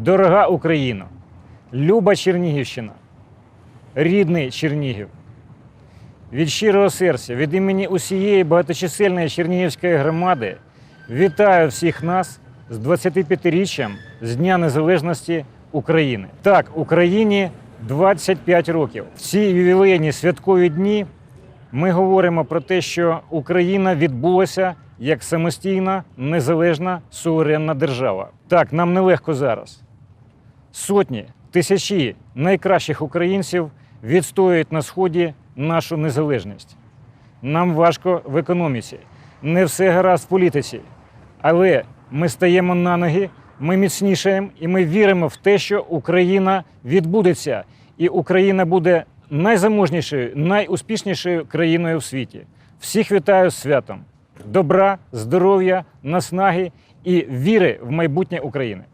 Дорога Україна, люба Чернігівщина, рідний Чернігів. Від щирого серця, від імені усієї багаточисельної Чернігівської громади вітаю всіх нас з 25-річчям з Дня Незалежності України. Так, Україні 25 років. В ці ювілейні святкові дні ми говоримо про те, що Україна відбулася як самостійна, незалежна, суверенна держава. Так, нам нелегко зараз. Сотні, тисячі найкращих українців відстоюють на сході нашу незалежність. Нам важко в економіці, не все гаразд в політиці. Але ми стаємо на ноги, ми міцнішаємо і ми віримо в те, що Україна відбудеться, і Україна буде найзаможнішою, найуспішнішою країною в світі. Всіх вітаю з святом! Добра, здоров'я, наснаги і віри в майбутнє України.